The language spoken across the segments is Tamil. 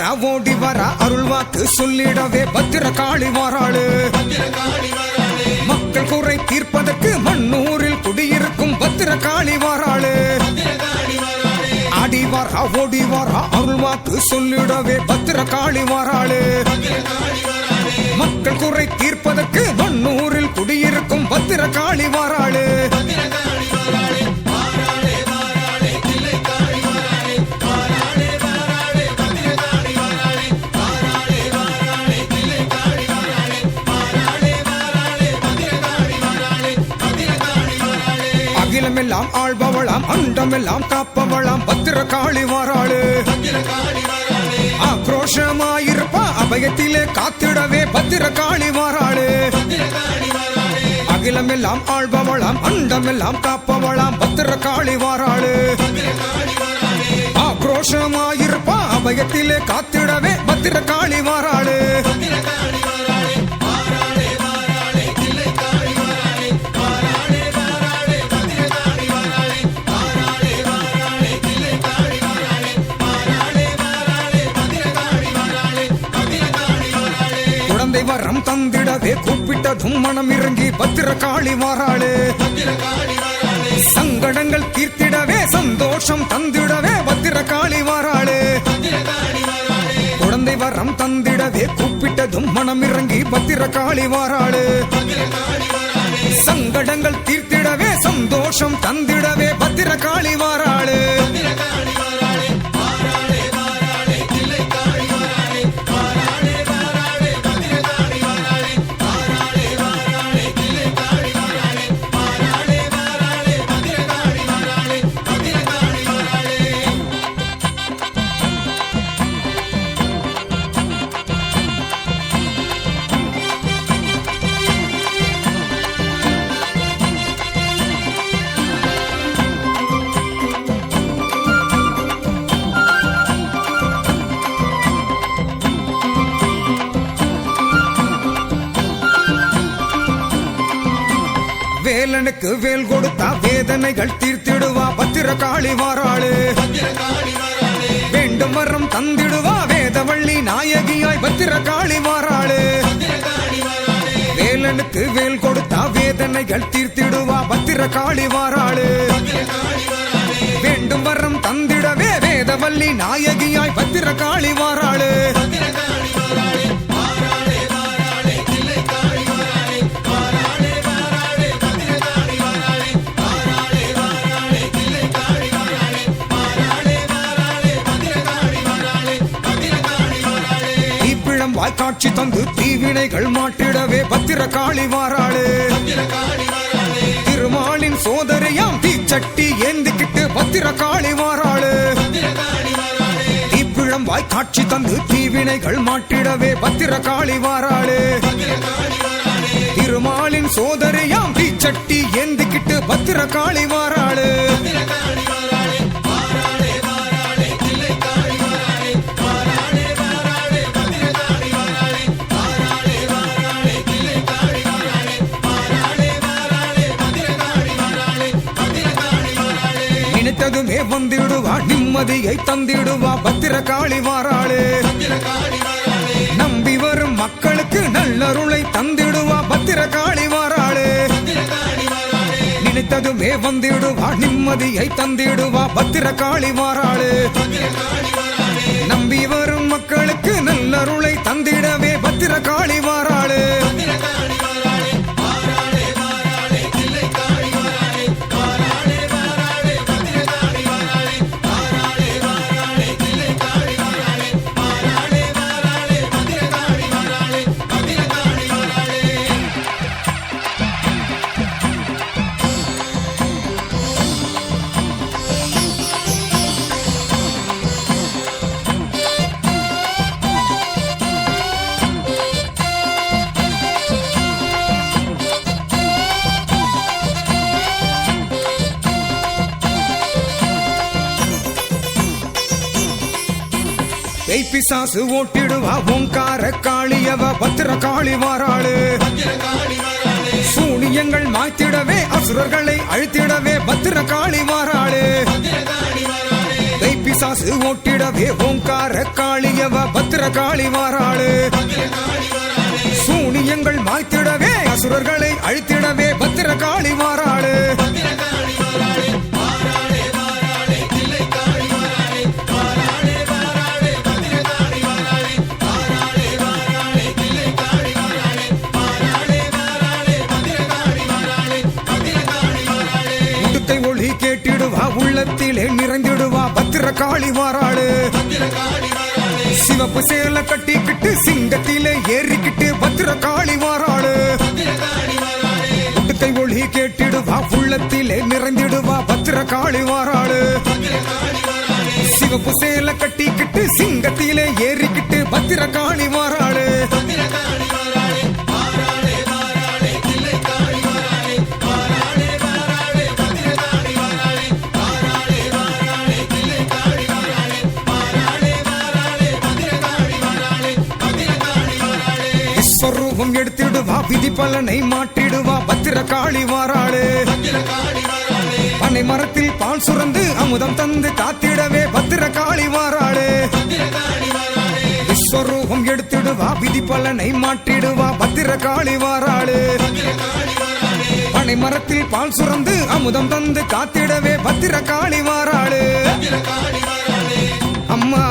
ஆடி வர ஓடி வர அருள் வாக்கு சொல்லிடவே பத்திர காளி வாராளு. மக்கள் குறை தீர்ப்பதற்கு மண்ணூரில் குடியிருக்கும் பத்திர காளி வாராளு. ஆடி வர ஓடி அருள் வாக்கு சொல்லிடவே பத்திர காளி வாராளு. அகிலமெல்லாம் ஆள்பவளாம் அண்டமெல்லாம் காப்பவளாம் பத்திர காளி வாராளு ஆக்ரோஷமாயிருப்பா அபயத்திலே காத்திடவே பத்திர காளி வாராளு அகிலமெல்லாம் ஆள்பவளாம் அண்டமெல்லாம் காப்பவளாம் பத்திர காளி வாராளு ஆக்ரோஷமாயிருப்பா அபயத்திலே காத்து தந்திடவே கூப்பிட்ட தும்மணம் இறங்கி பத்திர காளி வாராளே. சங்கடங்கள் தீர்த்திடவே சந்தோஷம் தந்திடவே பத்திர காளி வாராளே. குழந்தை வரம் தந்திடவே கூப்பிட்ட தும்மணம் இறங்கி பத்திர காளி வாராளே. சங்கடங்கள் தீர்த்திடவே சந்தோஷம் தந்திடவே வேலனுக்கு வேல் கொடுத்தா வேதனைகள் தீர்த்திடுவா. பத்திர காளி வாராளு. வேண்டும் வரம் தந்திடுவா. வேதவள்ளி நாயகியாய் பத்திர காளி வாராளு. வேலனுக்கு வேல் கொடுத்தா வேதனைகள் தீர்த்திடுவா. பத்திர காளி வாராளு. வேண்டும் வரம் தந்திடவே. வேதவள்ளி நாயகியாய் பத்திர காளி வாராளு. காட்சி தந்து தீவினைகள் மாட்டிடவே. பத்திர காளி வாராளு. திருமாலின் சோதரியாம் தீச்சட்டி ஏந்திக்கிட்டு பத்திர காளி வாராளே. தீப்பிழம்பாய் காட்சி தந்து தீவினைகள் மாட்டிடவே. பத்திர காளி வாராளே. திருமாலின் சோதரியாம் தீச்சட்டி ஏந்திக்கிட்டு பத்திர காளி வாராளே. நினைத்ததுமே வந்திடுவா நிம்மதியை தந்திடுவா பத்திர காளி வாராளே நம்பி வரும் மக்களுக்கு நல்லருளை தந்திடுவா பத்திர காளி வாராளே நினைத்ததுமே வந்திடுவா நிம்மதியை தந்திடுவா பத்திர காளி வாராளே நம்பி வரும் மக்களுக்கு நல்லருளை தந்திடவே பத்திர காளி வாராளே பேய்பிசாசு ஓட்டிடுவா ஓங்கார காளியவ பத்திர காளி வாராளு சூனியங்கள் மாய்த்திடவே அசுரர்களை அழுத்திடவே பத்திர காளி வாராளு பேய்பிசாசு ஓட்டிடவே ஓங்கார காளியவ பத்திர காளி வாராளு சூனியங்கள் மாய்த்திடவே அசுரர்களை அழுத்திடவே பத்திர காளி வாராளு. காளி பத்திரகாளி வாராளு. சிவப்பு சேல கட்டிக்கிட்டு சிங்கத்தில ஏறிக்கிட்டு பத்திர காளி வாராளு. முடுக்கை ஒளி கேட்டிடுவா உள்ளத்திலே நிறைந்திடுவா பத்திர காளி வாராளு. சிவப்பு சேல கட்டிக்கிட்டு சிங்கத்திலே ஏறிக்கிட்டு பத்திர காளி விஸ்வரூபம் எடுத்திடுவா விதி பலனை மாட்டிடுவா பத்திரகாளி வாராளே பனை மரத்தில் பால் சுரந்து அமுதம் தந்து காத்திடவே பத்திர காளி வாராளே விஸ்வரூபம் எடுத்திடுவா விதி பலனை மாட்டிடுவா பத்திரகாளி வாராளே பனை மரத்தில் பால் சுரந்து அமுதம் தந்து காத்திடவே பத்திர காளி வாராளே அம்மா.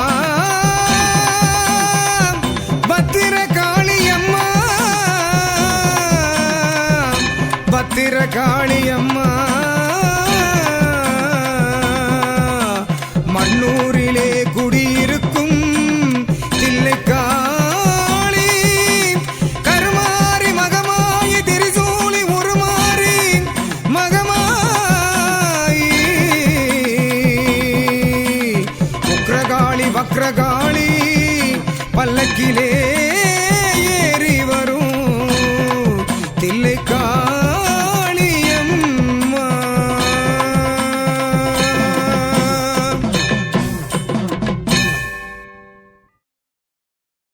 பல்லக்கிலே